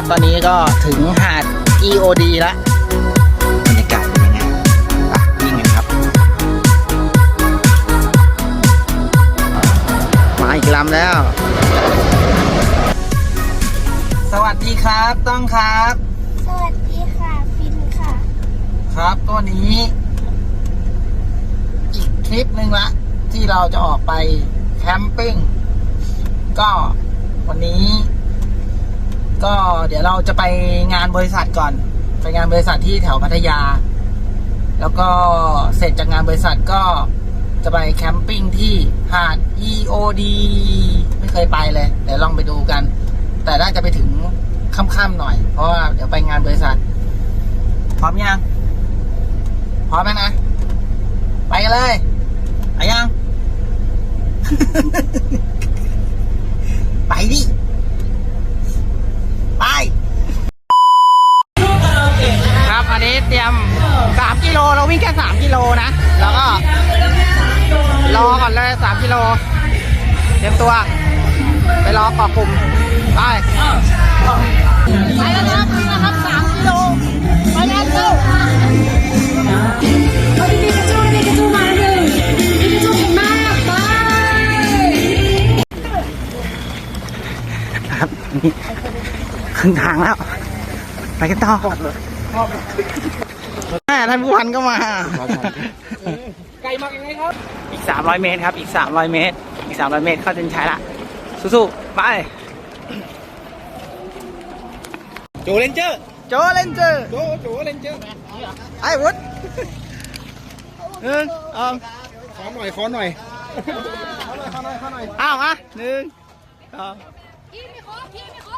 เคครับตอนนี้ก็ถึงหาด EOD แล้วบรรยากาศเป็นยังไงอะวิ่งกันครับ มาอีกลำแล้ว สวัสดีครับต้องครับ สวัสดีค่ะฟินค่ะ ครับตัวนี้ อีกทริปหนึ่งละ ที่เราจะออกไปแคมปิ้งก็วันนี้ ก็เดี๋ยวเราจะไปงานบริษัทก่อน ไปงานบริษัทที่แถวพัทยา แล้วก็เสร็จจากงานบริษัทก็จะไปแคมปิ้งที่หาด EOD ไม่เคยไปเลย เดี๋ยวลองไปดูกัน แต่น่าจะไปถึงค่ำๆหน่อย เพราะว่าเดี๋ยวไปงานบริษัท พร้อมยัง พร้อมแล้วนะ ไปกันเลยไปยัง ไปดิ นนี้เตรียม 3 กิโลเราวิ่งแค่ 3 กิโลนะ แล้วก็รอก่อนเลย 3 กิโล เตรียมตัว ไปรอเกาะกลุ่ม ไปไปแล้วนะครับนี่นะครับ3กิโลไปแล้วเร็วเอาดีๆกระจู้ดีๆกระจู้มาหนึ่งดีกระจู้เก่งมากไปครับนี่ครึ่งทางแล้ว ไปกันต่อ แม่ท่านผู้พันก็มา ไกลมากยังไงครับ อีก 300 เมตรครับ อีก 300 เมตร อีก 300 เมตรเข้าเส้นชัยละ สู้ๆ ไปโจเลนเจอร์ โจเลนเจอร์ โจโจเลนเจอร์ไอ้วุฒหนึ่งสองขอหน่อย ขอหน่อย อ้าวมาหนึ่งสองพี่ไม่ครบพี่ไม่ครบ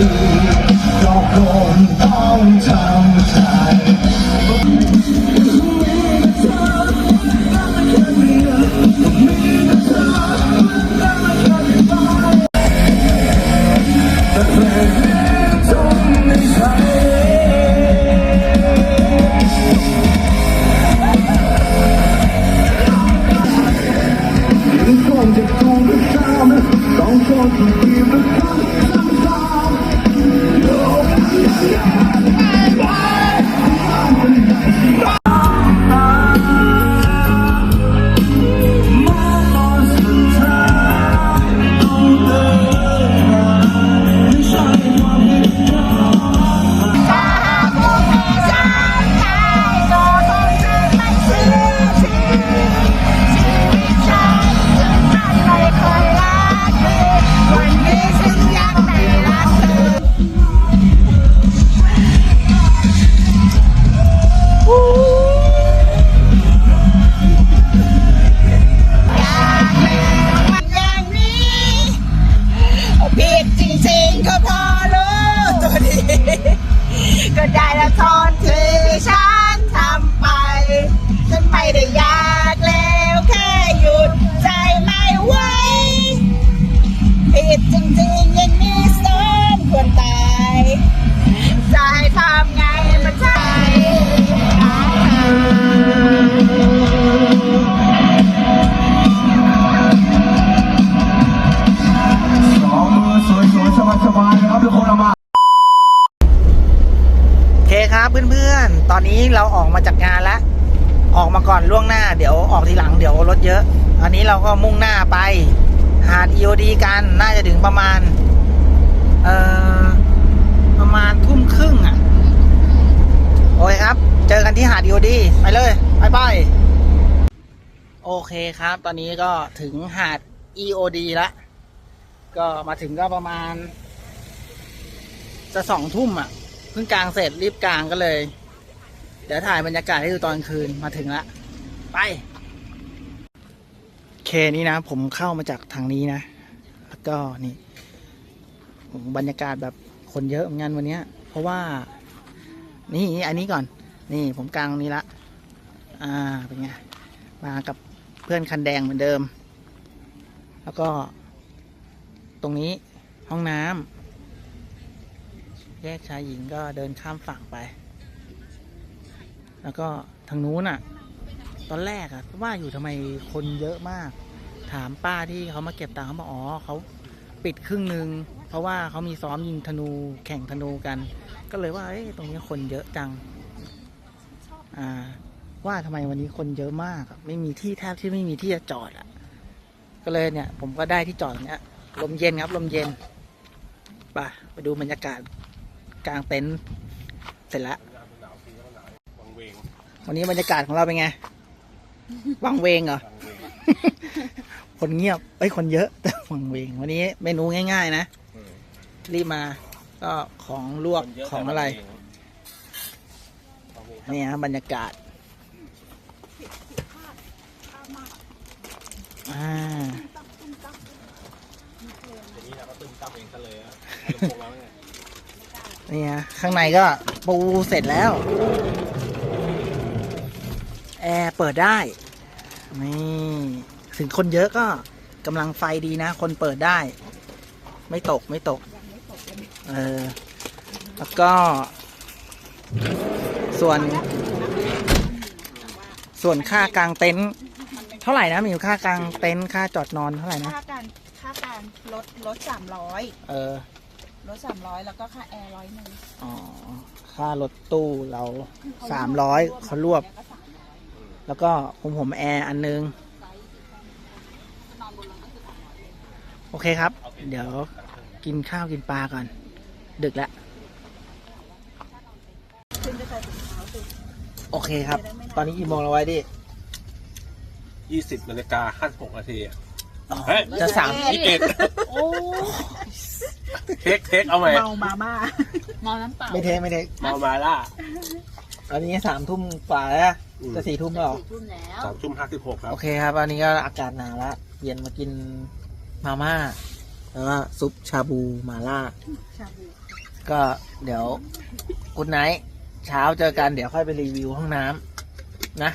อ งานล้วออกมาก่อนล่วงหน้าเดี๋ยวออกทีหลังเดี๋ยวรถเยอะ อันนี้เราก็มุ่งหน้าไป หาด EOD กันน่าจะถึงประมาณ เอ่อ ประมาณทุ่มครึ่งอะ โอเคครับ เจอกันที่หาด EOD ไปเลยไปไปโอเคครับ ตอนนี้ก็ถึงหาด EOD แล้วก็มาถึงก็ประมาณ จะสองทุ่มอะ เพิ่งกลางเสร็จรีบกลางก็เลย เดี๋ยวถ่ายบรรยากาศให้ดูตอนคืนมาถึงละไปเคนี้นะ ผมเข้ามาจากทางนี้นะ แล้วก็นี่บรรยากาศแบบคนเยอะเหมือนกันวันนี้เพราะว่า นี่อันนี้ก่อน นี่ผมกลางตรงนี้ละ อ่าเป็นไงมากับเพื่อนคันแดงเหมือนเดิม แล้วก็ ตรงนี้ห้องน้ำแยกชายหญิงก็เดินข้ามฝั่งไป แล้วก็ทางนู้นอะ ตอนแรกอะว่าอยู่ทำไมคนเยอะมาก ถามป้าที่เขามาเก็บตังค์เขาบอกอ๋อเขาปิดครึ่งหนึ่งเพราะว่าเขามีซ้อมยิงธนูแข่งธนูกัน ก็เลยว่าเอ้ยตรงนี้คนเยอะจัง อ่า ว่าทำไมวันนี้คนเยอะมากอะไม่มีที่แทบที่ไม่มีที่จะจอดอะ ก็เลยเนี่ย ผมก็ได้ที่จอดตรงเนี้ยลมเย็นครับ ลมเย็นไปไปดูบรรยากาศกลางเต็นท์เสร็จแล้ว วันนี้บรรยากาศของเราเป็นไง วังเวงเหรอ คนเงียบเอ้ย คนเยอะ แต่วังเวง วันนี้เมนูง่าย ๆ นะ รีบมา ก็ของลวกของอะไร นี่ฮะบรรยากาศ อ่านี่ฮะข้างในก็ปูเสร็จแล้ว แอร์เปิดได้ นี่ถึงคนเยอะก็กำลังไฟดีนะ คนเปิดได้ ไม่ตกไม่ตก เออ แล้วก็ ส่วน ส่วนค่ากลางเต็นท์เท่าไหร่นะมีอยู่ค่ากลางเต็นท์ค่าจอดนอนเท่าไหร่นะค่าการค่าการลดลดสามร้อยเออลดสามร้อยแล้วก็ค่าแอร์ร้อยหนึ่งอ๋อค่ารถตู้เราสามร้อยเขารวบ แล้วก็ผมผมแอร์อันนึง โอเคครับ เดี๋ยวกินข้าวกินปลาก่อน ดึกแล้วโอเคครับ ตอนนี้กี่โมงแล้วไว้ดิยี่สิบนาฬิกาห้าสิบหกนาทีอะอ๋อเฮ้ยจะสามยี่สิบเอ็ดเทคเทคเอาใหม่เมามาม่าไม่เทไม่เทเมามาล่าตอนนี้สามทุ่มกว่าแล้วอืม จะสี่ทุ่มแล้วเหรอสามทุ่มห้าสิบหกครับ โอเคครับ อันนี้ก็อากาศหนาวแล้วเย็นมากินมาม่า แล้วก็ซุปชาบูมาล่า ชาบูก็เดี๋ยวกุดไนท์เช้าเจอกันเดี๋ยวค่อยไปรีวิวห้องน้ำนะ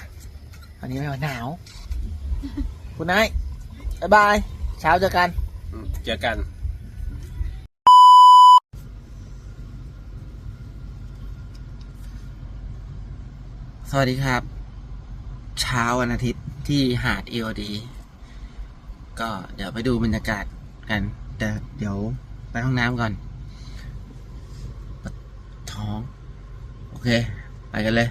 วันนี้ไม่ไหวหนาวกุดไนท์บ๊ายบาย เช้าเจอกันอืมเจอกัน สวัสดีครับ เช้าวันอาทิตย์ที่หาดเอ d ดีก็เดี๋ยวไปดูบรรยากาศกัน แต่เดี๋ยวไปห้องน้ำก่อน ท้อง โอเค ไปกันเลย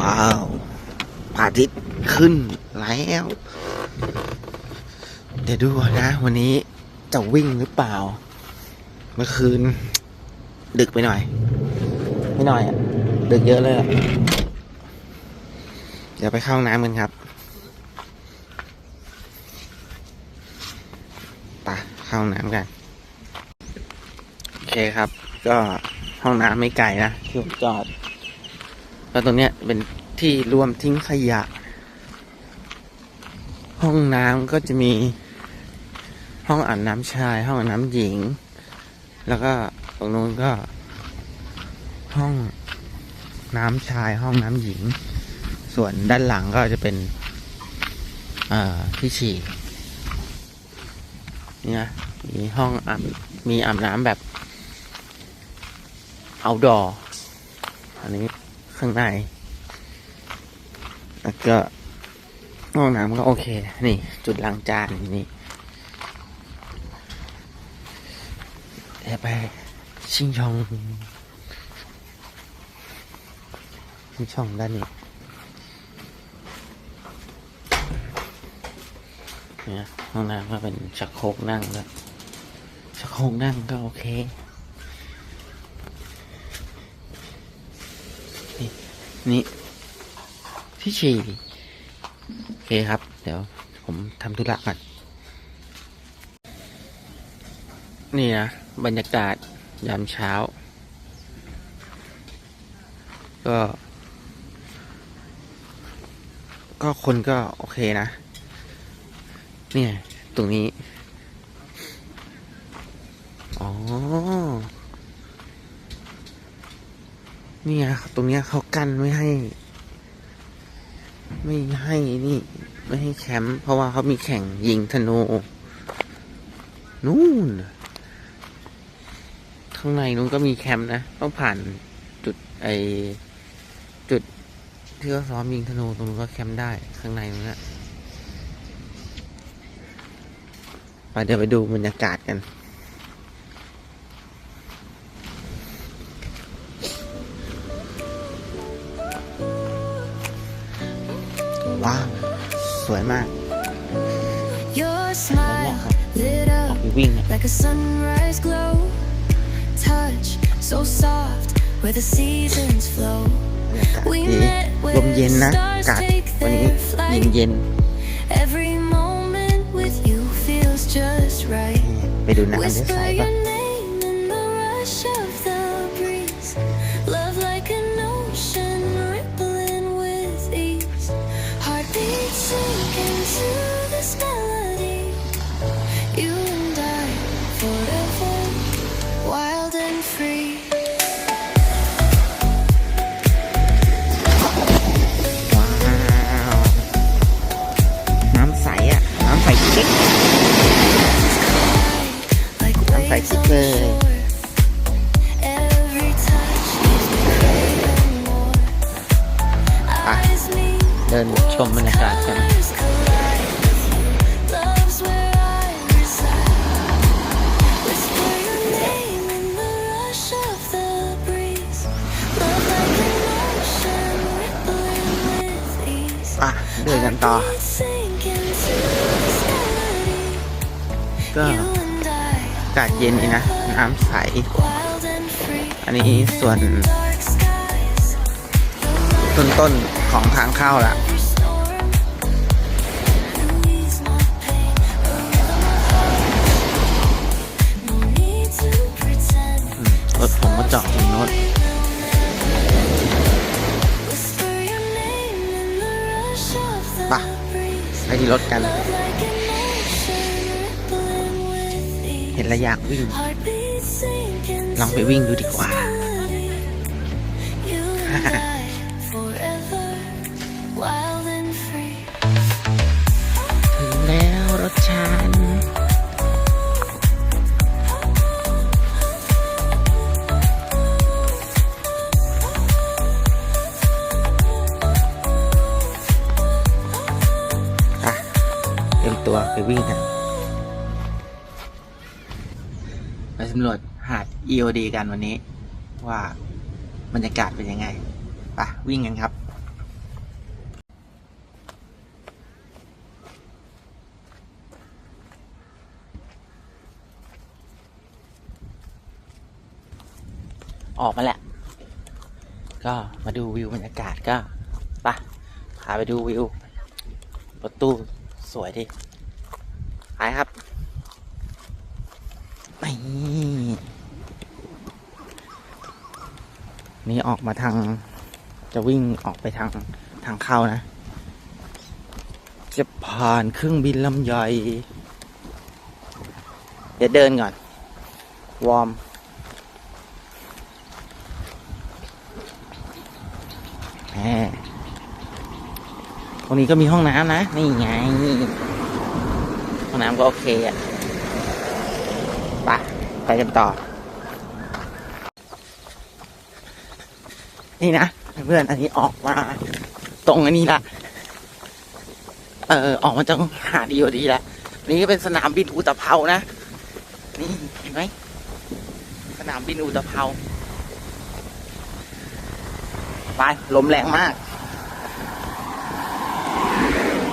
ว้าวพระอาทิตย์ขึ้นแล้ว เดี๋ยวดูก่อนนะ วันนี้จะวิ่งหรือเปล่า เมื่อคืน ดึกไปหน่อย ไม่หน่อยอะ ดึกเยอะเลยอะ เดี๋ยวไปเข้าห้องน้ำกันครับไปเข้าห้องน้ำกัน โอเคครับ ก็ห้องน้ำไม่ไกลนะที่ผมจอด แล้วตรงเนี้ยเป็นที่รวมทิ้งขยะ ห้องน้ำก็จะมีห้องอาบน้ำชาย ห้องอาบน้ำหญิง แล้วก็ตรงนู้นก็ ห้องน้ำชายห้องน้ำหญิง ส่วนด้านหลังก็จะเป็นที่ฉี่นี่นะมีห้องอาบมีอาบน้ำแบบ outdoor อันนี้ข้างใน แล้วก็ห้องน้ำก็โอเค นี่ จุดล้างจานนี่เดี๋ยว ไปชิงช่องชิงช่องด้านนี้เนี่ยห้องน้ำก็เป็นชักโครกนั่งแล้วชักโครกนั่งก็โอเคนี่นี่ที่ฉี่โอเคครับ เดี๋ยวผมทำธุระก่อนนี่นะ บรรยากาศยามเช้า ก็ ก็คนก็โอเคนะ เนี่ย ตรงนี้ อ๋อ เนี่ยตรงเนี้ยเขากันไม่ให้ ไม่ให้นี่ ไม่ให้แคมป์เพราะว่าเขามีแข่งยิงธนู นู่น ข้างในนู้นก็มีแคมป์นะ ต้องผ่านจุดไอจุดที่เขาซ้อมยิงธนูตรงนู้นก็แคมป์ได้ข้างในนู้นนะไปเดี๋ยวไปดูบรรยากาศกัน ว้าว สวยมาก Your smile lit ออก up ไปวิ่งเนี่ย Touch so soft where the seasons flow. บรรยากาศ We ดี met ล where มเย็น the นะ stars อากาศ take วันนี้ their เย็น flight. เย็น Every moment with you feels just right. ๆไปดูน้ำด้วย Whisper สายป่ะ touch leaves me craving more. Ah, Eyes meet, เดินชมบรรยากาศเย็นอีนะ น้ำใส อันนี้ส่วน ต้นต้นของทางเข้าละรถผมก็จอดที่โน้นปไปที่รถกัน ห็นแล้วอยากวิ่ง Heartbeats sink into ลองไปวิ่งดูดีกว่า EOD กันวันนี้ ว่าบรรยากาศเป็นยังไงไปวิ่งกันครับ ออกมาแหละ ก็มาดูวิวบรรยากาศก็ปะพาไปดูวิว ปรถตู้สวยดิไปครับนี่ นี่ออกมาทาง จะวิ่งออกไปทางทางเข้านะ จะผ่านเครื่องบินลำใหญ่ เดี๋ยวเดินก่อน วอร์มแหมตรงนี้ก็มีห้องน้ำนะ นี่ไง ห้องน้ำก็โอเคอะ ไป ไปกันต่อ นี่นะเพื่อนอันนี้ออกมาตรงอันนี้ละเออออกมาจากหาดดีโอดีละนี่ก็เป็นสนามบินอุตภเปานะนี่เห็นไหมสนามบินอุตภเปาไปลมแรงมาก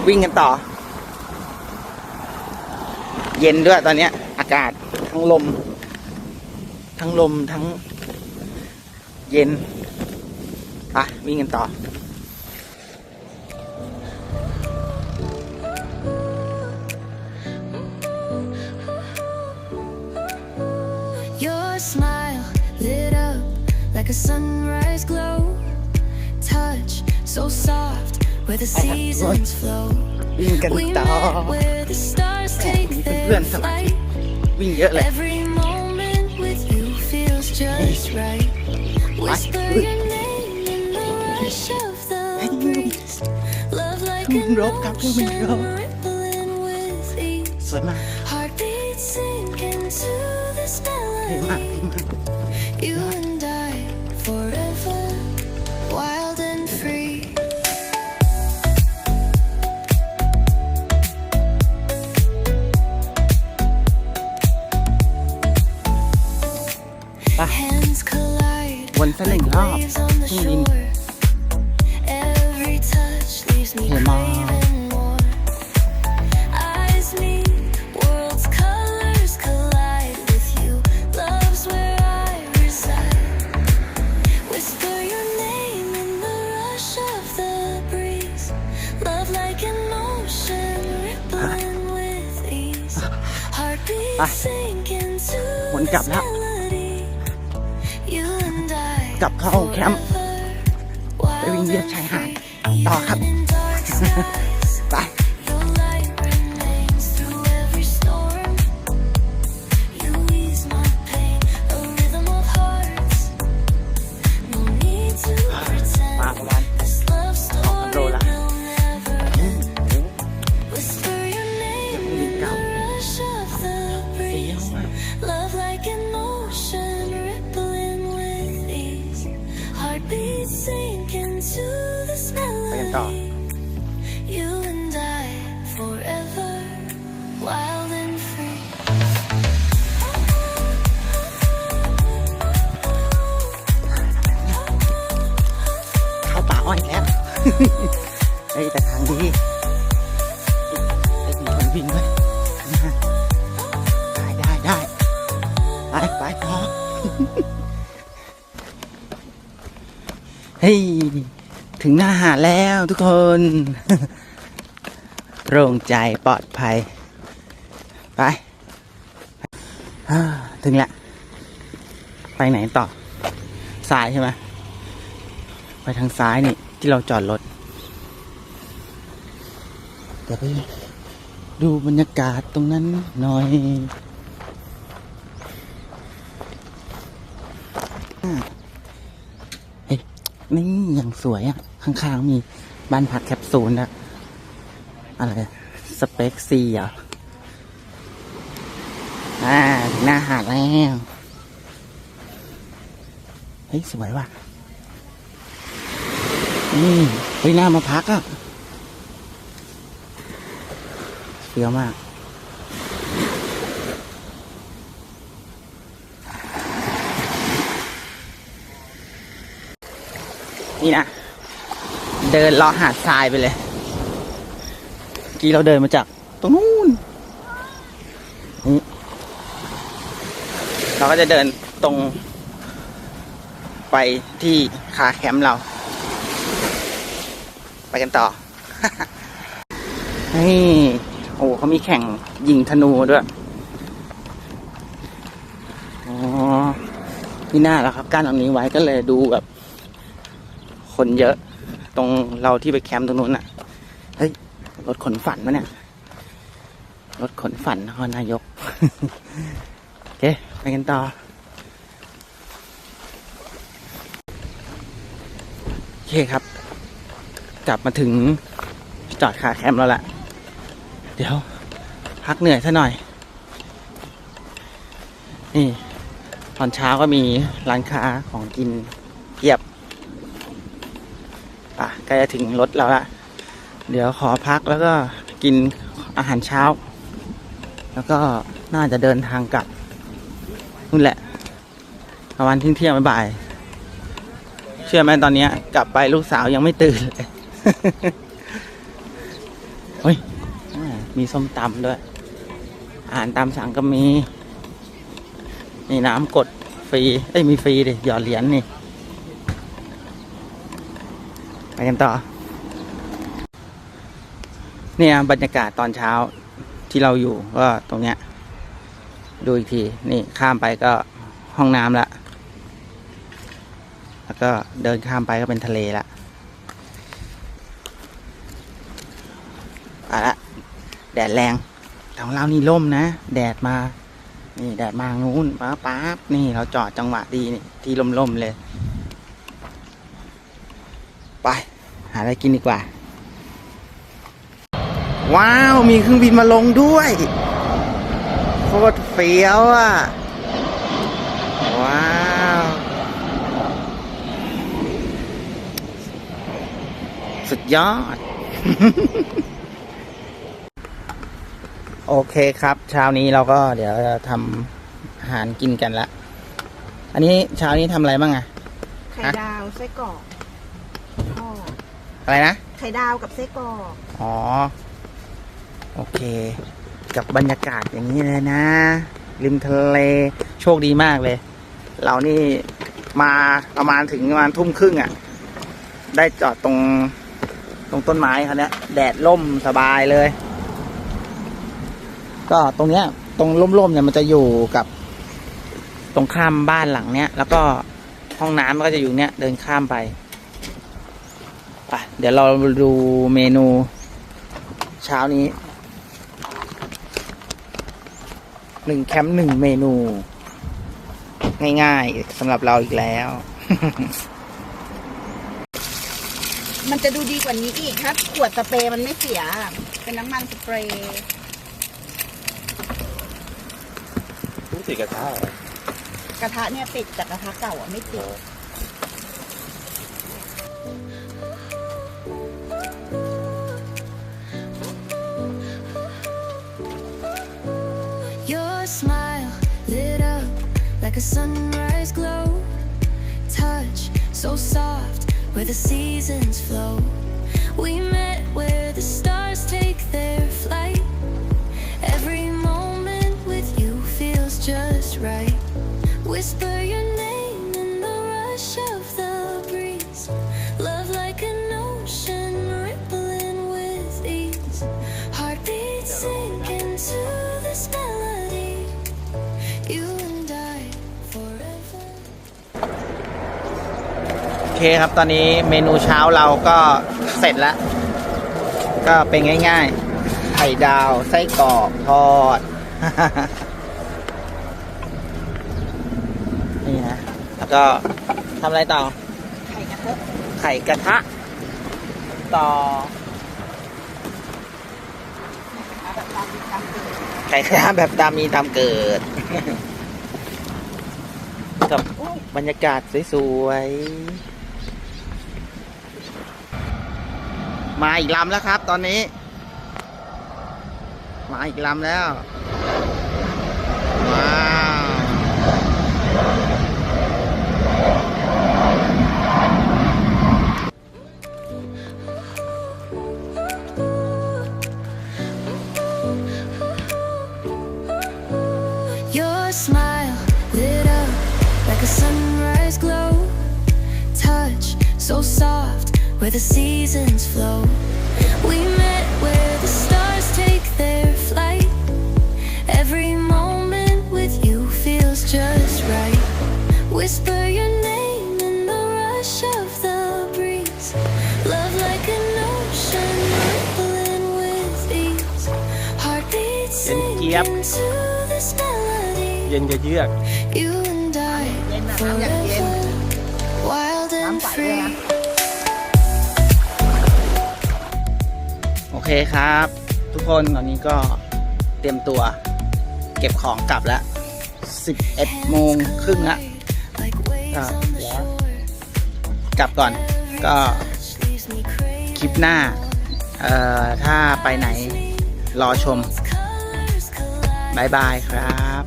วิ่งกันต่อ เย็นด้วยตอนนี้อากาศทั้งลม ทั้งลมทั้งเย็น ไปวิ่งกันต่อวิ่งกันต่อเพื่อนสมัยวิ่งเยอะเลยไป Love like an Rock, rock, ocean rock. rippling with ease. สวยมาก Heartbeats sink into this เท่มาก melody. เท่มาก You and I forever, wild and free. ไป Hands collide วนสักหนึ่ง like รอบ waves on the ที่ดิน shore. Every touch leaves me เท่ม ไปวนกลับแล้ว กลับเข้าแคมป์ไปวิ่งเยียบชายหาดต่อครับ ทุกคนโปร่งใจปลอดภัย ไป ถึงแล้วไปไหนต่อ ซ้ายใช่ไหมไปทางซ้ายนี่ ที่เราจอดรถ เดี๋ยวไปดูบรรยากาศตรงนั้นหน่อยอ่าเฮ้ยนี่อย่างสวยอะ ข้างๆมี บ้านพักแคปซูลนะอะไร สเปกซีเหรออ่าถึงหน้าหาดแล้ว เฮ้ย สวยว่ะนี่เฮ้ยหน้ามาพักอะ่ะเฟี้ยวมากนี่นะ เดินเลาะหาดทรายไปเลยกี้เราเดินมาจากตรงนู้น เราก็จะเดินตรง ไปที่คาแคมป์เรา ไปกันต่อ นี่ โอ้เขามีแข่งยิงธนูด้วยอ๋อนี่หน้าแล้วครับกั้นตรงนี้ไว้ก็เลยดูแบบ คนเยอะ ตรงเราที่ไปแคมป์ตรงนู้นน่ะ เฮ้ย รถขนฝันมะเนี่ย รถขนฝันนครนายก โอเค ไปกันต่อ โอเคครับ กลับมาถึงจอดคาแคมป์แล้วแหละ เดี๋ยว พักเหนื่อยซะหน่อย นี่ ตอนเช้าก็มีร้านค้าของกินเพียบป่ะใกล้จะถึงรถแล้วละเดี๋ยวขอพักแล้วก็กินอาหารเช้า แล้วก็น่าจะเดินทางกลับนู่นแหละประมาณเที่ยงเที่ยงบ่าย เชื่อไหมตอนนี้กลับไปลูกสาวยังไม่ตื่นเลยเฮ้ยมีส้มตำด้วย อาหารตามสั่งก็มีมีน้ำกดฟรี เอ้ยมีฟรีดิหยอดเหรียญนี่ ไปกันต่อ เนี่ยบรรยากาศตอนเช้าที่เราอยู่ก็ตรงเนี้ย ดูอีกที นี่ข้ามไปก็ห้องน้ำละก็เดินข้ามไปก็เป็นทะเลละไปละแดดแรงแต่ของเรานี่ร่มนะ แดดมา นี่แดดมางูนป๊าป๊านี่เราจอดจังหวะดีนี่ที่ร่มๆเลย ไป หาอะไรกินดีกว่า ว้าว มีเครื่องบินมาลงด้วยโคตรเฟี้ยวอะ ว้าวสุดยอด โอเคครับ เช้านี้เราก็เดี๋ยวจะทำอาหารกินกันละ อันนี้เช้านี้ทำอะไรบ้างอะไข่ดาวไส้กรอก อะไรนะ ไข่ดาวกับไส้กรอกอ๋อ โอเค กับบรรยากาศอย่างนี้เลยนะ ริมทะเลโชคดีมากเลย เรานี่มาประมาณถึงประมาณทุ่มครึ่งอะ่ะ ได้จอดตรงตรงต้นไม้เขาเนี้ยแดดล่มสบายเลย ก็ตรงเนี้ย ตรงร่มๆเนี่ยมันจะอยู่กับ ตรงข้ามบ้านหลังเนี้ย แล้วก็ห้องน้ำมันก็จะอยู่เนี้ยเดินข้ามไป ไปเดี๋ยวเราดูเมนูเช้านี้หนึ่งแคมป์หนึ่งเมนู ง่ายๆสำหรับเราอีกแล้ว มันจะดูดีกว่านี้อีกครับขวดสเปรย์มันไม่เสีย เป็นน้ำมันสเปรย์รู้สึกกระทะเหรอกระทะเนี่ยติดจากกระทะเก่าอะไม่ติด like a sunrise glow. Touch so soft where the seasons flow. We met where the stars take their flight. Every moment with you feels just right. Whisper your เคครับ ตอนนี้เมนูเช้าเราก็เสร็จแล้ว ก็เป็นง่ายๆ ไข่ดาว ไส้กรอกทอด นี่นะ แล้วก็ทำอะไรต่อ ไข่กระทะไข่กระทะ ต่อแบบตามที่ตามติดไข่กระทะแบบตามมีตามเกิดกับบรรยากาศสวยๆ มาอีกลำแล้วครับ ตอนนี้ มาอีกลำแล้วว้าว where the seasons flow. We met where the stars take their flight. Every moment with you feels just right. Whisper your name in the rush of the breeze. Love like an ocean, rippling with ease. Heartbeats sink into this melody. You and I forever, wild and free. เคครับ ทุกคนตอนนี้ก็เตรียมตัวเก็บของกลับแล้ว11โมงครึ่งละ Like waves Ah, on the yeah. shore. กลับก่อนก็คลิปหน้า เอ่อ ถ้าไปไหนรอชมบายบายครับ